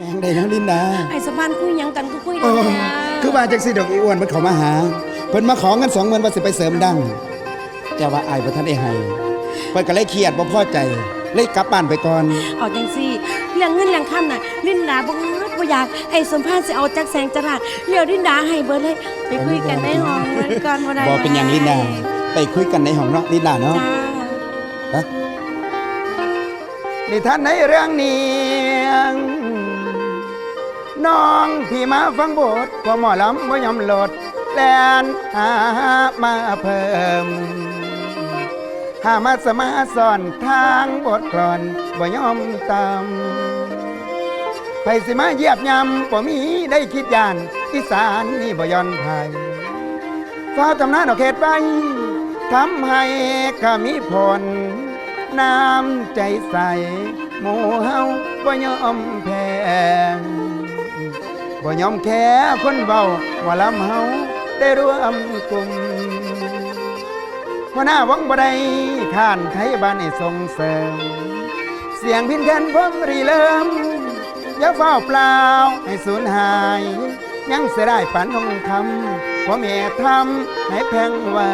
ยังได้แล้วลินดาไอ้สะพานคุยหยังกันก็คุยโอ้ได้นะคือว่าจังสิดอกอีอ้วนมันเขามาหา เพิ่นมาขอเงินสองหมื่นว่าสิไปเสริมดังแต่ว่าอายบ่ทันได้ให้เพิ่นก็เลยเครียดบ่พอใจ เลยกลับบ้านไปก่อน เอาจังซี่เรื่องเงินเรื่องคำน่ะลินดาบ่บ่อยากไอ้สมพานสิเอาจักแสงจรัสเลี้ยวลินดาให้เบิดเลยไปคุยกันในห้องเหมือนกันบ่ได้บ่เป็นหยังลินดาไปคุยกันในห้องเนาะลินดาเนาะ จ้านิทานในเรื่องนี้ น้องพี่มาฟังบทพอหมอลำบ่ยอมโหลดแลนหามาเพิ่ม หามาสมาสอนทางบทกลอนบ่ยอมตามไปสิมาเหยียบยำบ่มีได้คิดยานอีสานนี่บ่ยอนไผฟ้าตำนานเอาเขตไปทำให้ข้ามีผล น้ำใจใสหมู่เฮาบ่ยอมแพ้ บ่ยอมแค่คนเบาว่าลำเฮาได้ร่วมกลุ่มหัวหน้าวังบ่ได้ข้านไทยบ้านให้ส่งเสริม เสียงพินแคนพมรีเริ่มอย่าเฝ้าเปล่าให้สูญหาย ยังเสียได้ปันของคำเพราะแม่ทำให้แพงไว้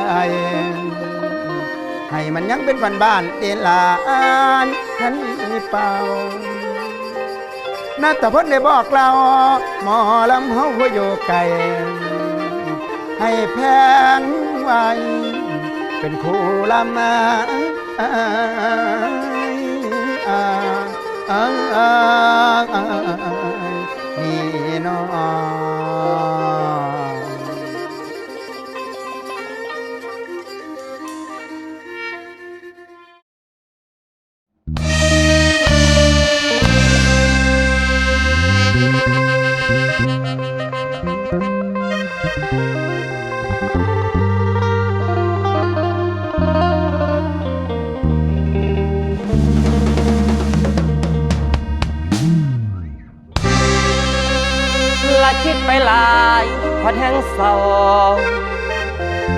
ให้มันยังเป็นฝันบ้านเดลานทันเป่า นาตพจนได้บอกเราหมอลำเฮาหัวโยไก่ให้แพงไว้ เป็นคู่ลำมานี่น้อง พอแทงเศร้า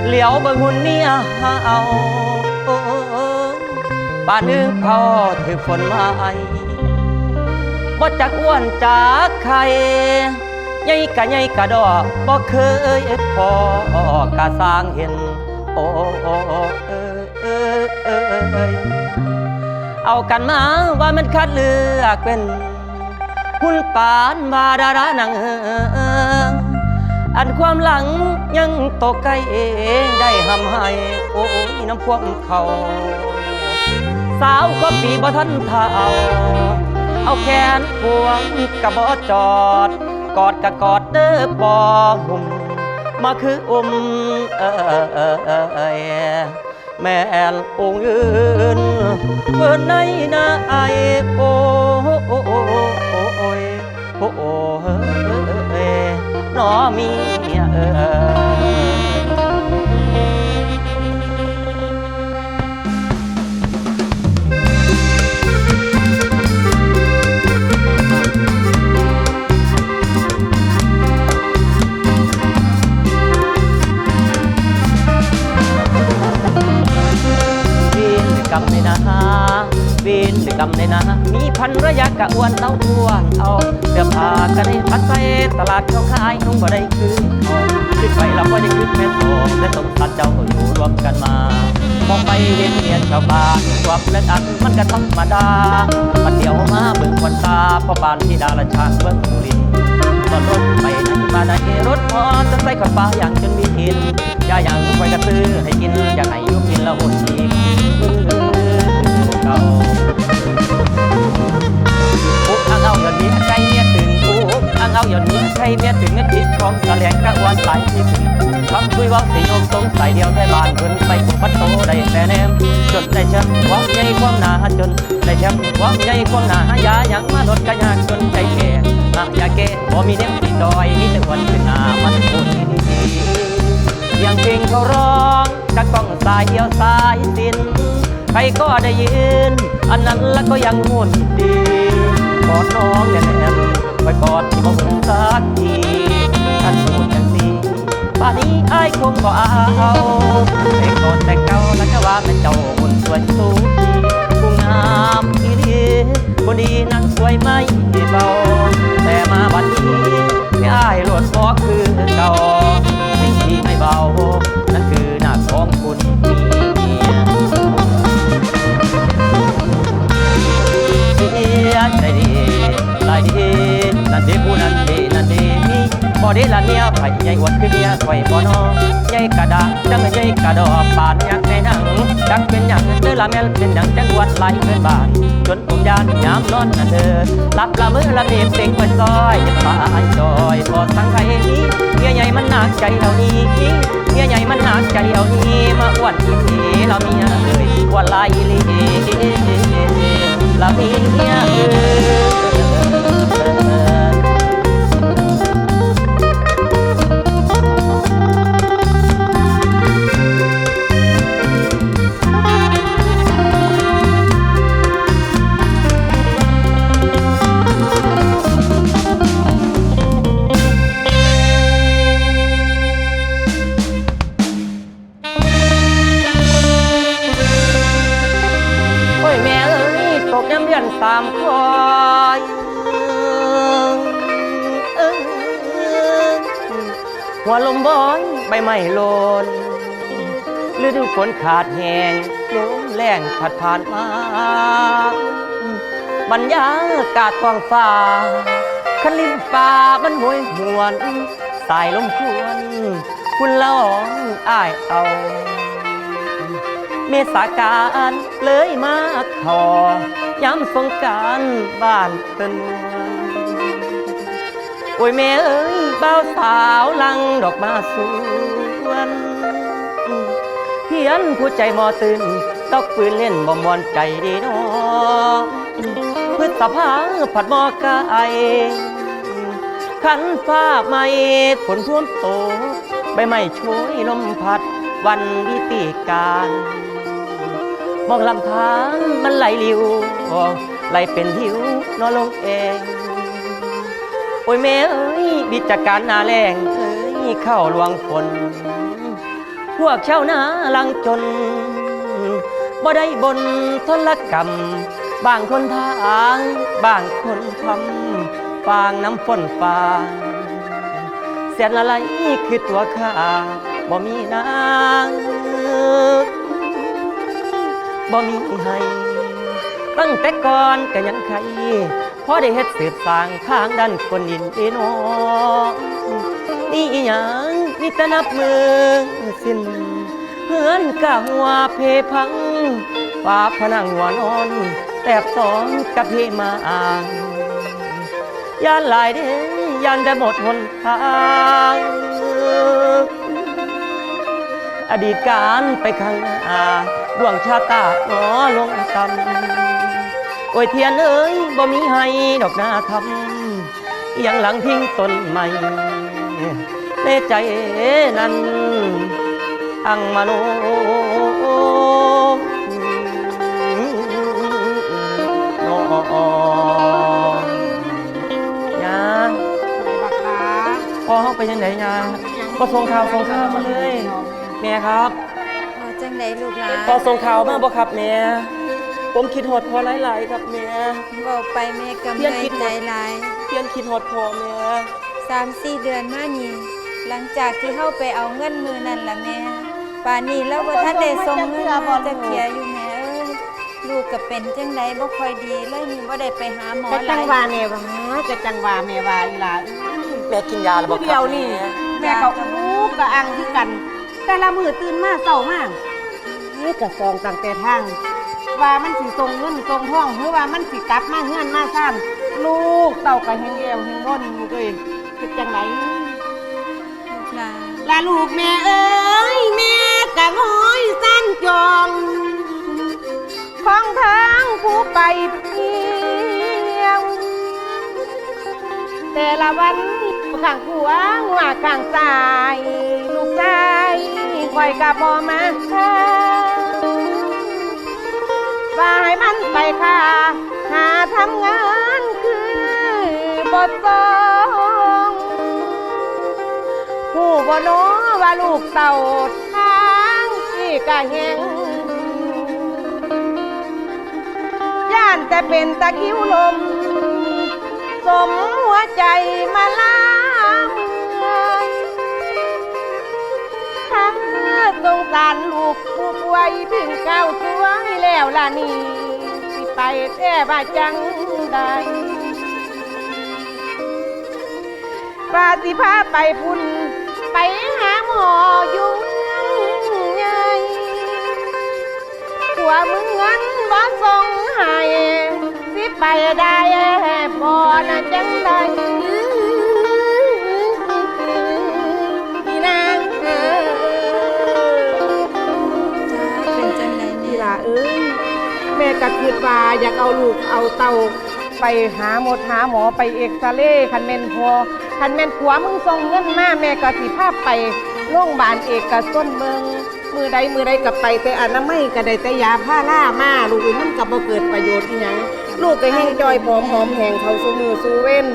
เหลียวเบิ่งหุ่นเมียเอาโอ้านนึงเขาถือฝนมาไอบ่จักอ้วนจากใครใหญ่กะใหญ่กะดอกบ่เคยพอกะสร้างเห็น โอ้เอเออเออเอยเอากันมาว่ามันคัดเลือกเป็นหุ่นปานบาดารานังเออ อันความหลังยังตกไกลเองได้หำให้โอ้ยน้ำพวกเขา สาวก็ปีบ่ทันเท่าเอาแขนพวงกะบ่จอด กอดกะกอดเด้อปอหุ่มมาคืออุ้มเออเออเออเออแม่นองค์ยืนเปิดในนาไอ ห วีนกรรมในนามีพันระยะกะอ้วนเอาอ้วนเอาเสื้อผ้ากันให้พัดไปตลาดเขาขายนุ่งบ่ได้คืนเขาขึ้นไปเราก็ได้ขึ้นแม่ทองและสงสารเจ้าอยู่รวมกันมามองไปเห็นเมียนชาวบ้านสวบและอันมันก็ธรรมดามันเดียวมาเบิ่งควันตาพราะปานที่ดาละชาเบิ่งสุรินตอนรถไปไหนมาไหนรถพอจะใส่ขับฟ้าอย่างจนมีทินยาอย่างไว้กระซื้อให้กินอยากให้ยุกินแล้วหดอีกเก่า นี้ใจเมียถึงปุ๊บอังเอาอย่างนี้ใจเมียถึงเงินคิดของแสลงกะวันไหลที่ถึงคำคุยว่าสิโยมสงสัยเดียวในบ้านเพิ่นไปผูกพัดโตได้แต่แนมจนได้แชมป์ความใหญ่ความหนาจนได้แชมป์ความใหญ่ความหนายาอย่างมาลดกระยากจนใจแก่อะอย่าเกะบ่มีเด็กที่ดอยมีแต่วันขึ้นหน้ามันคนดีเสียงเพลงเขาร้องจากกองสายเดียวสายสินใครก็ได้ยิน อันนั้นแล้วก็ยังหุ่นดี กอดน้องแน่แน่ไปกอดที่มองสักทีท่านพูดอย่งนี้ป่านี้ไอ้คงก็เอาแต่ก่อนแต่เก่าแล้วก็ว่าเป็นเจ้าคนสวยสูงผู้งามอีรีคนดีนั่งสวยไม่เบาแต่มาบัดนี้ไม่อ้ายหลดซอคือเก่าสิ่งที่ไม่เบา นั่นคือหน้าของคุณียใจดี ลายนั่นเดผู้นั่นเดนั่นเดมีบ่ได้ละเนี่ยไผใหญ่อวดคือเมียไข่บ่นอใหญ่กระดาจังใหญ่กระดอปานยักในหนังดักเป็นหยังเด้อละแม่นเป็นหยังจังวัดไหลเป็นบ้าน จนผมยานยามนอนน่นเธอรับละมือละเมเป็งเปิ้นซอยป่าอันจอยพอสังไทนี้เมียใหญ่มันหนักใจเฮานี้เมียใหญ่มันหนักใจเฮานี้มาอวดอีเราเมียเอ้ยอ้วนลายอีหลีลเมียเอ้ย บไม้โลนฤดูฝนขาดแหงลมแรงผัดผ่านมาบรรยากาศท้องฟ้าคันลิ้นป่ามันหวยหวนสายลมควน คุณละอองอ้ายเอา เมษาการเลยมาขอยำสงการบ้านเตนวน อ้ยแม่เอ้ยเบ้าสาวลังดอกมาสวนเพียนผู้ใจมอตื่นตอกปืนเล่นบ่มวนใจดีน้องพืชสภาผัดหมอไก่ขันฟ้าใหม่ฝนท่วมโตกใบไม้โชยลมพัดวันวิติการมองลำธารมันไหลลิวไหลเป็นหิวนอนลงเอง โอ้ยแม่เอ้ยบิจการนาแรงเอ้ยเข้าหลวงฝนพวกชาวนาลังจนบ่ได้บนทนละกรรมบางคนทางบางคนทำฟางน้ำฝนฟางเสียนอะไรคือตัวข้าบ่มีนางบ่มีให้ตั้งแต่ก่อนก็ยังใคร พอได้เฮ็ดสืบสางทางด้านคนดินเอน้องนี่อหยังมีแต่นับมือสิ้นเพื่อนกะหัวเพพังฟ้าผนังหัวนอน แตบสองกับเพมาอ่างยานหลายเด้ยานได้หมดหนทางอดีตการไปข้างหน้าดวงชาตาหนอลงต่ำ โอ้ยเทียนเอ้ยบ่มีให้ดอกนาทำอยังหลังทิ้งต้นใหม่ในใจนั้นอังมโนนอยาบักหลาพอเข้าไปยังไหนยาก็ส่งข่าวส่งข่าวมาเลย แม่ครับพอจังไดลูกหลาพอส่งข่าวมาบ่ครับแม่ ผมคิดหดพอหลายๆครับแม่เว้าไปแม่กำเพี้ยนไรคิดใจหลายเพียนคิดหดพอแม่ สามสี่เดือนมานี่ หลังจากที่เข้าไปเอาเงินมือนั่นล่ะแม่ป่านนี้เราบ่ทันได้ส่งเงินมาจะเคลียร์อยู่แม่เอ้ยลูกก็เป็นจังไดบ่ค่อยดีเลยนี่บ่ได้ไปหาหมอจะหจัลางยหวาแม่ว่าจะจังหวาแม่ว่าอีหลาแม่กินยาแล้วบ่ผู้คเดีรัยวบนี่แม่แม่ก็อู้กะอังคือกัน แต่ละมือตื่นมาเศร้ามากนี่กะฟองตั้งแต่ทาง ว่ามันสิส่งเงินส่งทองหรือว่ามันสิกลับมาเฮือนมาซ่านลูกเต่ากะเฮงเอวเฮงร่นลูกเอ้ยเป็นจังไหนลูกหลานลาลูกแม่เอ้ยแม่กะง้อยสั้นจองของทางผู้ไปเที่ยวแต่ละวันข้างขัวงัวข้างตาย ลูกชายคอยกับบอมาว่าให้มั นไปค่ะ หาทำงานคือบทตองผู้บ่โนว่าลูกเต่าทางที่กะแหงย่านแต่เป็นตะคริวลม สมหัวใจมาลาเมืองสงสารลูกผู้ป่วยเพึ่งเก้าสวยแล้วล่ะนี่ ไปแต่ว่าจังใดว่าสิพาไปพุ่น ไปหาหมออยู่ไงหัวมึงเงินบ่ส่งให้สิไปได้บ่นะจังใด ว่าอยากเอาลูกเอาเต่าไปหาหมดหาหมอไปเอ็กซเรย์คันแม่นพอคันแม่นผัวมึงส่งเงินมาแม่ก็สิพาไปโรงพยาบาลเอกชนเมืองมือใดมือใดก็ไปแต่อนามัยก็ได้แต่ยาผ้าล่ามาลูกเอ้ยมันก็บ่เกิดประโยชน์อีหยังลูกก็แห้งจอยผอมหอมแห้งเขาสู่มือสู่เว้น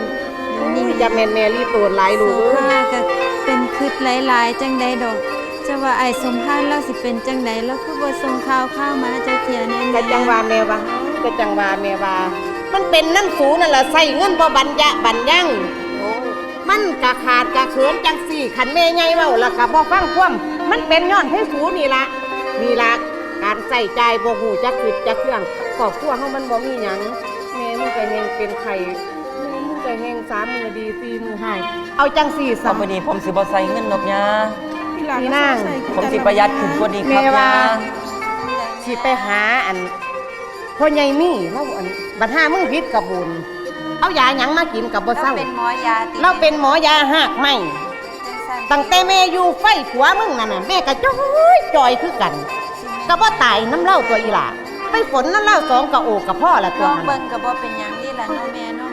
นี่จะแม่นแม่รีโตดหลายลูโซกเอ้ภายก็เป็นคืดหลายๆจังใดดอกจะว่าไอ้สมพานเราสิเป็นจังใดแล้วคือบ่ส่งข่าวข้าวมาจักเที่ยแน่ก็จังว่าแม่ว่า ก็จังว่าแม่ว่า มันเป็นน้ำสูนั่นล่ะใส่เงินบ่บัญญะบัญญังมันกะขาดกะเขินจังสี่ขันแม่ใหญ่เว้าแล้วก็บ่ฟังความมันเป็นย้อนให้สูนี่ละนี่ละการใส่ใจายบ่ฮู้จักคิดจักเครื่องครอบครัวเฮามันบ่มีหยังแม่มึงก็แฮงเป็นไข่แม่มึงก็แฮงสามมือดีสี่มือหายเอาจังสี่ต่สาอไปนี้ผมสิบ่ใส่เงินดอกยาพี่นางผมสิประหยัดขึ้นกว่านี้ครับแม่ว่ายาสิไปหาอัน พ่อใหญ่มี่เราอันบัดห้ามึงพิษกับบุญเอายาหยังมากินกับบ่เราเศร้าเป็นหมอยาติเราเป็นหมอยาหักไม่จังซั่นตั้งแต่แม่อยู่ไฟผัวมึงนั่นน่ะแม่ก็จ้อยจอยคือกันก็บ่ตายน้ำเหล่าตัวอีหล่าไปฝนน้ำเหล่าสองกะโอกกับพ่อละลตัวองหันเบิ่งก็บ่เป็นหยังนี่ล่ะเนาะแม่เนาะ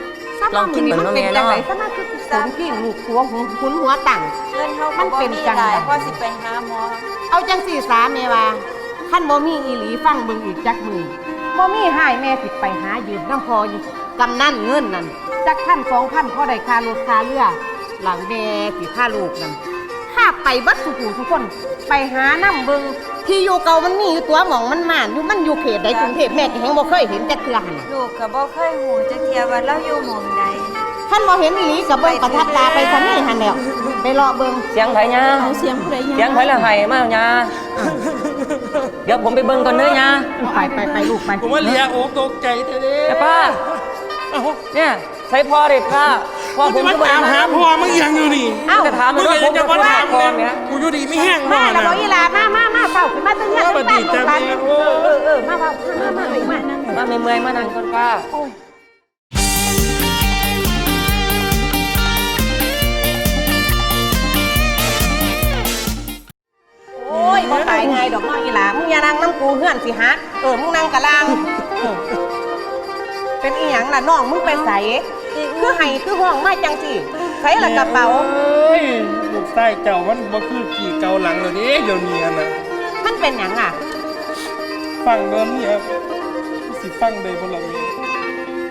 ลองกินเบิ่งเนาะแม่เนาะซะมาคือสมขี้ลูกหัวหัวหุนหัวตั้ง เงินเฮามัก็นบ่เป็นมีจังหลายใดพอสิไปหาหมอเอาจังสี่สาแม่ว่าขั้นบ่มีอีหลีฟังเบิ่งอีกจักมือ บ่มีหายแม่สิไปหายืมน้ำพออยู่กำนั่นเงินนั่นจักพันสองพันพอได้ค่ารถค่าเรือ หลังแม่สิค่าลูกนั่นถ้าไปเบัดสุขุทุกคน ไปหาน้ำเบิ่งที่อยู่เก่ามันมีอยู่ตัวหมองมันมานอยู่มันอยู่เขตใดกรุงเทพแม่ก็แฮงบ่เคยเห็นจักเทื่อหั่นน่ะลูกก็บ่เคยหูจักเที่ยว่าเราอยู่หม่องใด คันบ่เห็นอีหลีก็เบิ่งประทับตาไปซะนี่หั่นแล้วไปรอเบิ่งเสียงไผยาเอาเสียงผู้ใดยาเสียงไผละไห้มายาเดี๋ยวผมไปเบิ่งก่อนเด้อยาไปไปไปลูกไปผมว่าเลียโอ้ตกใจเธอเด้แต่ป้าเอ้าเนี่ยใช้พ่อเด็ดค่ะพ่อกูผจะมมาก็บ่ถามได้หาพ่อมึงยังอยู่นี่เอ้าจะถามมึมันงว่าอยากผมจะเป็นมาคนถามพ่อเนี่ยเนี่ยกูอยู่ดีไม่แห้งพ่อมาแล้วนะบ่อีหลามามามาเฝ้าขึ้นมาตั้งเนี่ยว่าบัดดีจังเลยโอ้เออเออมาเฝ้ามามามามามาเมื่อยๆมานั่งก่อนป้า ยบ่ตายไงดอกน้อยอีหลามึงอย่านั่งน้ำกูเฮือนสิฮะเออมึงนั่งกะลางเออเป็นอีหยังล่ะน้องมึงไปใส่คือไห้คือห้องมาจังสิใส่ละกระเป๋า เอ้ยลูกไส้เจ้ามันบ่คือกี่เกาหลังเลยเด้เดี๋ยวนี้น่ะมันเป็นหยังอะ ฟังเดิมเนี่ยสิฟังได้บ่ล่ะแม่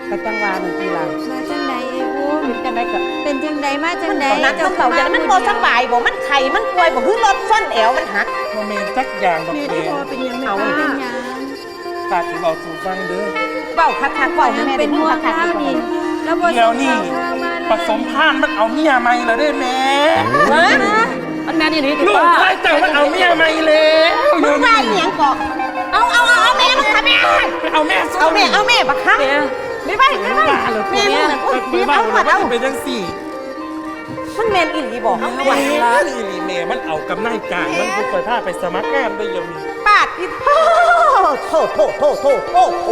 กะจังหวาหนึ่งทีหลัง มาจัง ใดเอ้ยอุ้มเป็นจังไดก็เป็นจังใดมาจังใดนักมันเต่าจังมันบ่สบายบ่มันไข้มันป่วยบ่คือรถซ่อนแอวมันหักบ่แม่นจักอย่างดอกแม่แม่ที่พอเป็นหยังไม่เอาป้าเป็นหยังฝากสิเว้าสู่ฟังเด้อเว้าคักๆข่อเว้ายให้ยังแม่เป็นห่วงคักเล่าๆนี่แล้วบ่เดี๋ยวส่งนี้ข่าวข้าวมาเลยผสมพานมันเอาเมียใหม่แล้วเด้แม่ฮะอันนั้นนี่นี่ติลูกป้าไส้เจ้ามันเอาเมียใหม่แล้วมึงว่าอีหยังก่อเอาเอาเอาเอาแม่มาค่ะแม่ไปเอาแม่สู้เอาแม่เอาแม่บักคัก ม่ไม่ไปไม่ไปบ้าเหรอแม่มึงน่ะโอ้ยไปดีเบ้าเอาแล้มาวเอามันเป็นจังสี่มันแมนอีหลีบอกเอาแม่ไว้นี่นี่แม่มันเอากำไนกลางมันกูเคยพาไปสมัครงานได้เดี๋ยวนี้ปาดที่โทษโทษโทษโทษโทษโอ้โห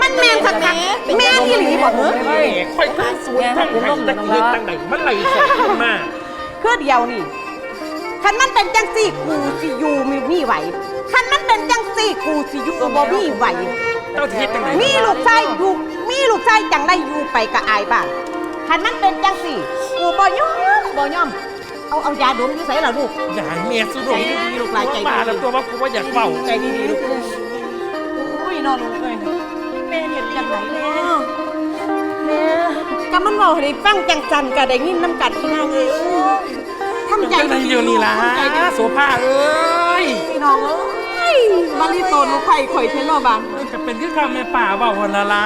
มันแมนคักคักแมนอีหลีบอกเหรอแม่ค่อยตั้งสวนทั้งไห้ตะเกียบตั้งไหนมันไหลใส่ขึ้นมาคือเดียวนี่คันมันเป็นจังสี่กูสิยูมีมีไหวคันมันเป็นจังสี่กูสิยูบ่มีไหว เจ้าเทศตั้งไหนมีลูกชายอยู่ มีลูกชายจังได้อยู่ไปกับอายบ้านคันมันเป็นจังสี่กูบ่ยอมบ่ยอม เอาเอายาดมอยู่ใส่ล่ะลูก อย่าให้แม่สุดใจดีๆลูกหลานใจดีๆมาแล้วตัวว่ากูว่าอยากเป่าใจดีๆลูกอุ้ยนอนลูกเลยแม่เห็นจังไหนแม่แม่ก็มันบอกให้ฟังจังจันก็ได้ยินน้ำกัดที่นางเอ้ยทำใจใจเดียวนี่ล่ะทำใจดีโสภาเอ้ยพี่น้องเอ้ยมารีโตนลูกไข่ข่อยเทนโลบาน จะเป็นที่คำในป่าเปล่าวันละล่ะ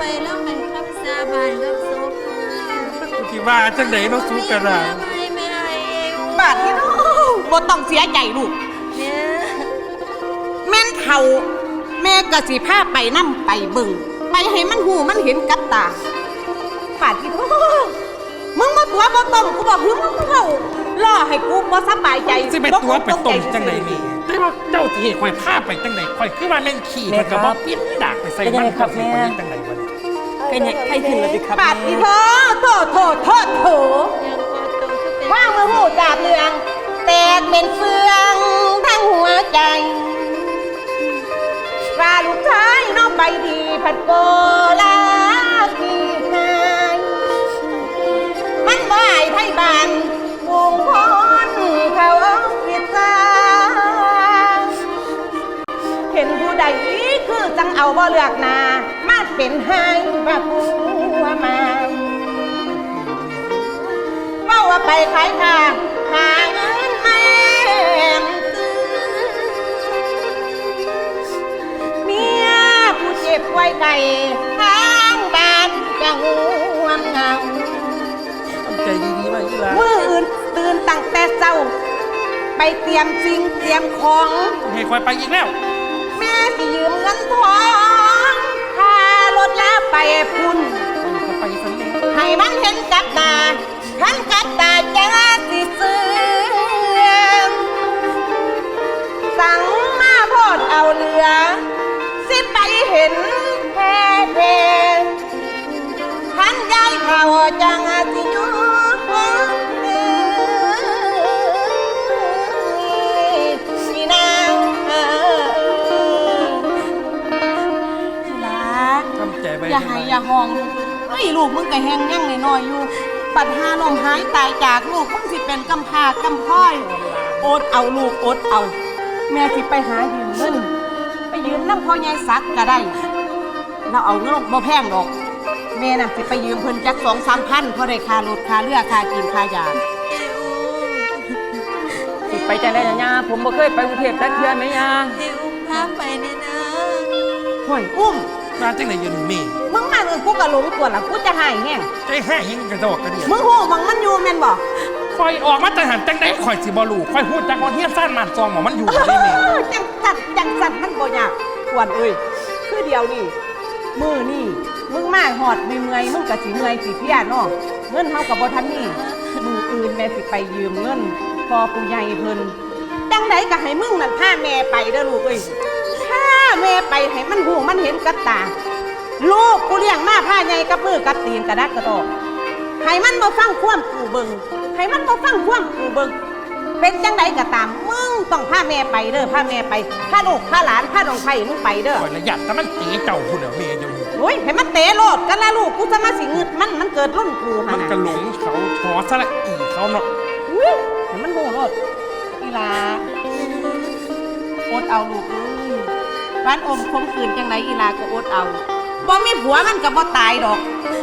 ไปแล้วให้รับสาบานกับโซฟากูคิดว่าจังไหนเนาะสู้กันอะไม่ไม่ให้เอ้ยบาดพี่น้องบ่ต้องเสียใจลูกเนี่ยแม่นเท่าแม่กะสิพาไปนํไปเบิ่งไปให้มันหูมันเห็นกับตาบาดพี่น้องมึงบ่ต้มกูบอกหึมึงเข้าล่อให้กูบ่สบายใจสิเป็นตัวเป็นตนจังไดนี่ แต่ว่าเจ้าที่ข่อยพาไปจังไดข่อยคือว่าแม่นขี่มันก็บ่ปิดดากไปใส่มันก็สิข่อยจังไดวะนี่เป็นยังไงขึ้นแล้วสิครับ ปาดแม่ที่โถโถโถโถโถว่างมือหูดาบเรือง แตกเป็นเฟืองทั้งหัวใจว่าลูกชายน้องไปดีผัดโกลาขีนายมันบ่ายไทยบานวงพร จังเอาบ่เลือกหนามาเป็นให้ว่าผัวมาว่าว่าไปขายค่ะหาเงินแม่มตื้อเมียผู้เจ็บไว้ไก่ทางบ้านจะห่วงเหงา ทำใจดีๆไว้อีหลามืออื่นตื่นตั้งแต่เช้า ไปเตรียมสิ่งเตรียมของ ให้ข่อยไปอีกแล้วแม่ สิยืมเงินทองค่ารถแลาไปพุ่น ไปสันเลยให้มันเห็นกับตาขันกับตาจะสิซื้อสั่งมาโพดเอาเหลือ สิไปเห็นแพ้เพขันยายเขาจังสิ อย่าให้อย่าห้องไอ้ยลูกมึงก็แหงยังน้อยๆอยู่ ปัญหาลมหายตายจากลูกมึงสิเป็นกำพร้ากำพร้อยอดเอาลูกอดเอา แม่สิไปหายืมเงินไปยืมน้ำพ่อใหญ่ซักก็ได้ เราเอาเงินบ่แพงดอกแม่น่ะสิไปยืมเพิ่นจักสองสามพันเพราะได้ค่ารถค่าเรือค่ากินค่ายาสิไปจังได้ย่าผมบ่เคยไปกรุงเทพจักเทื่อแม่ย่าให้อุ้มพาไปเนี่ยนะห่วยอุ้ม มาจังไดอยู่นี่แม่มึงมาเออกูก็หลงตัวละกูจะหายแห้งใจแห้งยังกระดอกกระเดียดมึงหูมังมันอยู่แม่นบ่ข่อยออกมาแต่หันจังไดข่อยสิบ่รู้ข่อยฮู้จักว่าเฮียนซ่านมันซองหมอมันอยู่ได้แม่เออจังสันจังสันมันบ่ยากควรเอ้ยคือเดียวนี่มือนี่มึงมาหอดไม่เมื่อยมึงก็สิเมื่อยสิเพียเนาะเงินเฮากับบ่ทันนี่มืออื่นแม่สิไปยืมเงินพอผู้ใหญ่เพิ่นจังไดก็ให้มึงนั่นพาแม่ไปเด้อลูกเอ้ยพา แม่ไปให้มันหูมันเห็นกับตา ลูกกูเลี้ยงมาพาใหญ่กับมือกับตีนกระดักกระดอกให้มันมาฟังความกูเบิงให้มันมาฟังความกูเบิงเป็นจังใดก็ตามมึงต้องพาแม่ไปเด้อพาแม่ไปพาลูกพาหลานพาน้องไผ่มึงไปเด้อข่อยละหยัดแต่มันตีเจ้าพุ่นเด้อแม่อยู่นี่โอ้ยให้มันเตะโลดกันละลูกกูจะมาสิงึดมันมันเกิดรุ่นกูฮะมันก็หลงเขาหอสละอีเขาเนาะอุ้ยให้มันโหโลดอีหลาอดเอาลูกเอ้ย บ้านอมคมคืนจังไรอีหลาก็อดเอาบ่มีผัวมันก็บ่ตายดอก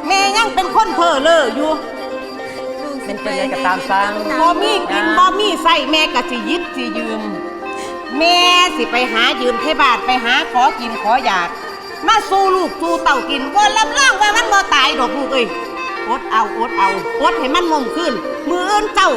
แม่ยังเป็นคนเพ้อเล้ออยู่ลูกสิเป็นจังไดก็ตามสร้างบ่มีกินบ่มีใส่แม่ก็สิยิบสิยืม แม่สิไปหายืมเทบาทไปหาขอกินขออยาก มาสู้ลูกสู้เต่ากินบ่รับรองว่ามันบ่ตายดอกลูกเอ้ยอดเอาอดเอาอดให้มันมงขึ้น มืออื่นเจ้า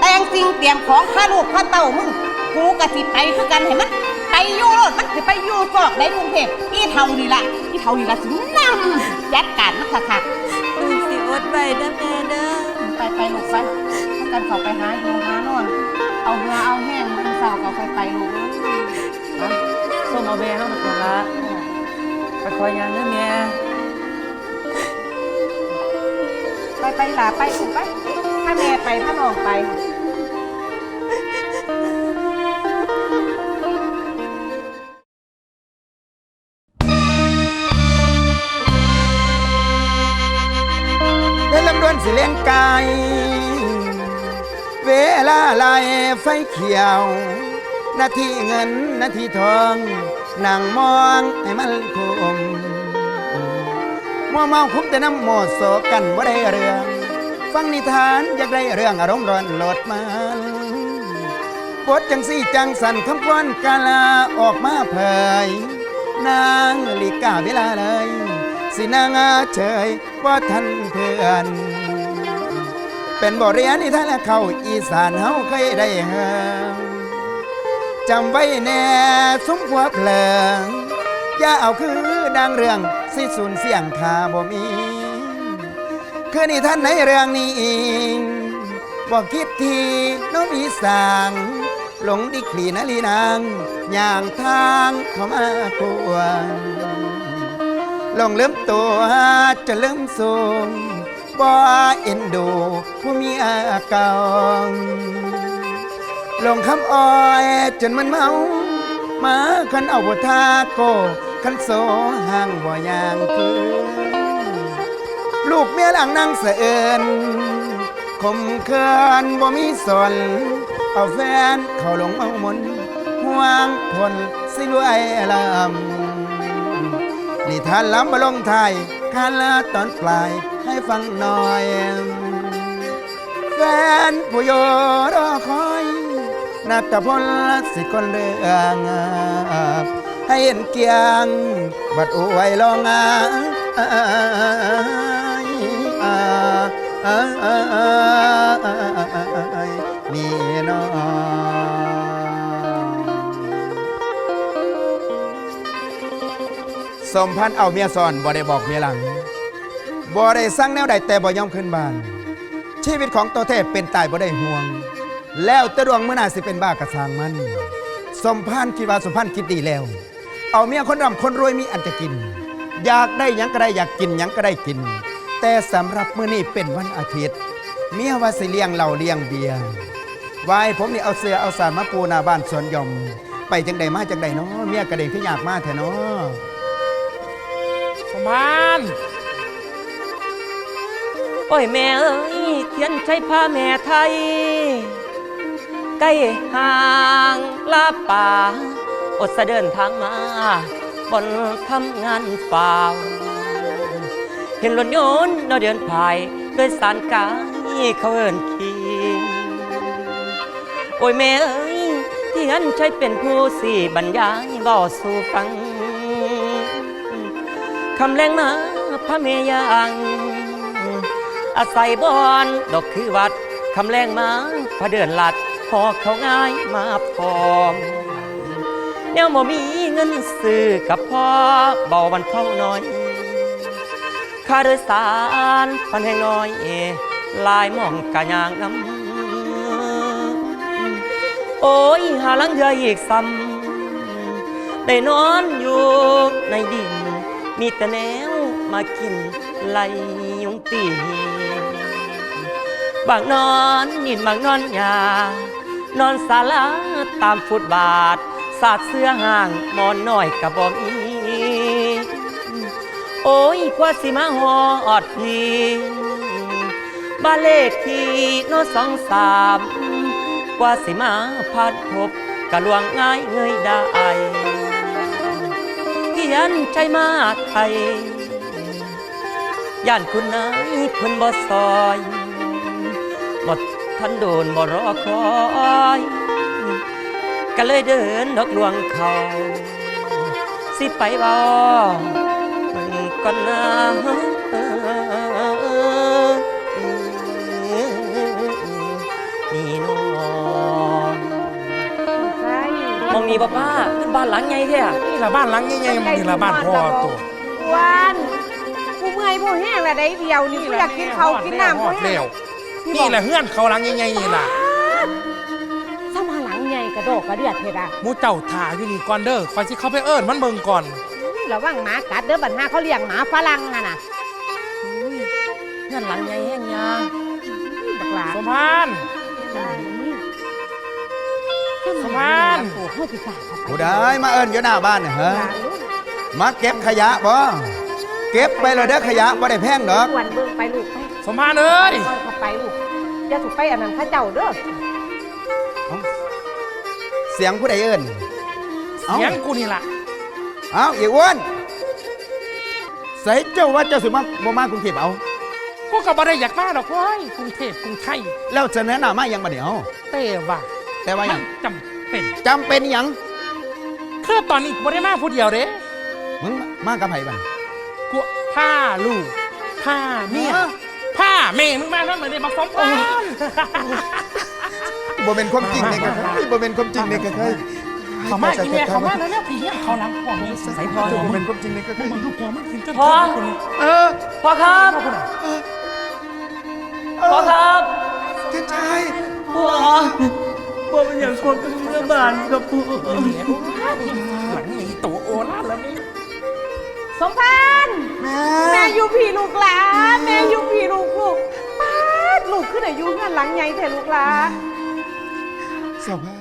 แต่งสิ่งเตรียมของข้าลูกข้าเต่ามึงกูก็สิไปคือกันให้มันไป อยู่โลดมันสิไปอยู่ซอกในกรุงเทพอีเท่านี่ล่ะอีเท่านี่ล่ะสินำจัดการมันคักๆลูกสิอดไปเด้อแม่เด้อไปไปลูกไปพากันเขาไปหาอยู่หานอน เอาเหือเอาแห้งมันเศร้าก็ค่อยไปลูกส่งเอาแม่เฮามาตัวละไปคอยงานเด้อแม่ไปไปหลาไปลูกไปถ้าแม่ไปถ้าน้องไป ไฟเขียว นาทีเงินนาทีทองนั่งมองให้มันคมมัวเมาคุ้มแต่น้ำโมดโศกกันบ่ได้เรื่อง ฟังนิทานอยากได้เรื่องอารมณ์ร้อนโหลดมันบทจังสี่จังสันคำพรกาลาออกมาเผย นางลีกาเวลาเลย สินางาเฉยว่าทันเพื่อน เป็นบทเรียนที่ท่านและเข้าอีสานเฮาเคยได้เฮงจำไว้แน่สมหัวเพลิงอย่าเอาคือดังเรื่องสิสูญเสียงคาบ่มี คือนี่ท่านในเรื่องนี้บอกคิดทีน้องมีสางหลงดิกลีนาลีนางอย่างทางเข้ามาปวงลงเริ่มตัวจะเริ่มสูง บ่เอ็นดูผู้มีอาเก่าลงคำอ้อยจนมันเมา มาคันเอาบทาโกคันโซห่างบ่ยางคือ ลูกเมียหลังนั่งเสือนคมเคินบ่มีสนเอาแฟนเข้าลงเมามนห่วงพลสิรวยลำนี่ท่านล้ำมาลงไทยคานละตอนปลาย ให้ฟังหน่อย แฟนผู้โยรอคอย นักกะพลสิคนเรื่องให้เห็นเกียง บัดอวยลองอานี่น้อสมพันธ์เอาเมียซ่อนบ่ได้บอกเมียหลัง บ่ได้สั่งแนวใดแต่บ่ยอมขึ้นบ้าน ชีวิตของตัวเทพเป็นตายบ่ได้ห่วง แล้วแตะดวงเมื่อนาสิเป็นบ้ากระสางมัน สมพันธ์คิดว่าสมพันธ์คิดดีแล้ว เอาเมียคนร่ำคนรวยมีอันจะกิน อยากได้หยังก็ได้อยากกินหยังก็ได้กิน แต่สำหรับมื้อนี้เป็นวันอาทิตย์ เมียว่าสิเลี้ยงเหล้าเลี้ยงเบียร์วายผมนี่เอาเสือเอาสารมาปูหนาบ้านสวนหยอม ไปจังใดมาจังใดเนาะเมียกระเด็นขึ้นอยากมาแท้เนาะ สมาน โอ้ยแม่เอ้ยเทียนใช้ผ้าแม่ไทยใกล้ห่างลาป่า อดสะเดินทางมาบนทำงานฝ่า เห็นรถยนต์นอเดินผ่ายโดยสารกายเขาเอินขีโอ้ยแม่เอ้ยเทียนใช้เป็นผู้สี่บรรยายบ่สู่ฟังคำแรงมาพระเมยัง อาศัยบอนดอกคือวัดคำแรงมาพระเดินหลัดพอเขาง่ายมาพร้อมแนวบ่มีเงินซื้อกับพ่อเบาวันเท่าน้อยค่าโดยสารพันแห่งน้อยลายมองกะยางน้ำโอ้ยหาลังเดืออีกซ้ำได้นอนอยู่ในดิน มีแต่แนวมากินไหลยุงตี บางนอนนินบางนอนยานอนศาลาตามฟุตบาท สาดเสื้อห่างมอนน้อยกะบ่มีโอ้ยกว่าสิมาหออดพีบ้านเลขที่โนสองสามกว่าสิมาพัดพบกะลวงง่ายเงยได้เขียนใจมาไทยย่านคุณนายเพิ่นบ่ซอย บ่ทันโดนบ่รอคอยก็เลยเดินดอกลวงเขา สิไปบ่มันก่อนนะนี่น้องใช่มองนี่บ่ป้าขึ้นบ้านหลังไงแท้นี่ละบ้านหลังใหญ่ๆมันนี่ละบ้านพ่อตัววันกูเมื่อยผู้แห้งละได้เดียวนี่กูอยากกินเขาวกินน้ำฮกูอดแห้แล้งวนี่แหละเฮือนเขาหลังใหญ่ๆนี่ล่ะสมาหลังใหญ่กระโดกกระเดียดเทดาหมูเจ้าถ่าอยู่นี่ก่อนเด้อคอยสิเข้าไปเอิ้นมันเบิ่งก่อนระวังหมากัดเด้อบัดห้าเขาเลี้ยงหมาฝรั่งอะน่ะเงื่อนหลังไงแห้งยาบักหลาสมพาน สมาน โอ้โหพี่กาเข้าไปผู้ใดมาเอิ้นอยู่หน้าบ้านน่ะฮะหลานลูกมาเก็บขยะบ่เก็บไปเลยเด้อขยะบ่ได้แพงดอก วันเบิ่งไปลูกไปสมพานเอ้ย ค่อยเข้าไปลูก อย่าถูกไปอันนั้นเข้าเจ้าเด้อเสียงผู้ใดเอิ้นเอ้าเสียงกูนี่ล่ะเอ้าอีอ้วนใส่เจ้าว่าเจ้าสิมาบ่มากรุงเทพเอา กูก็บ่ได้อยากมาดอกเว้ยกรุงเทพกรุงไทยแล้วจะแนะนำมาหยังบัดนี้เอาแต่ว่าแต่ว่าหมัยันงจำเป็น จำเป็นหยังคือตอนนี้กูบ่ได้มาผู้เดียวเด้มึงมากับไผบัดกูผ้าลูกผ้าเมีย ฮะ ผ้าแม่มึงมานั่นเหมือนในบักสมพานบ่เป็นความจริงนี่ก็เคยบ่เป็นความจริงนี่ก็เคยเขามาอีเมียเขามาแล้วเนี่ยพี่เฮียเขาหลังพ่อมีใส่พ่อเจ้าบ่มึเป็งนความจริงนี่ก็เคยมึงดูพ่อมึงกินจนพ่อคนนี้เออพ่อครับพ่อครับสจะชายพ่อพ่อเป็นอย่างคนกับเมื่อบานกับพ่อหลังมีตัวโอลาดแล้วนี่ สมพานแม่อยู่พี่ลูกหลาแม่อยู่พี่ลูกลูกป้าดลูกขึ้นอายุงานหลังใหญ่แต่ลูกหลา สภาพ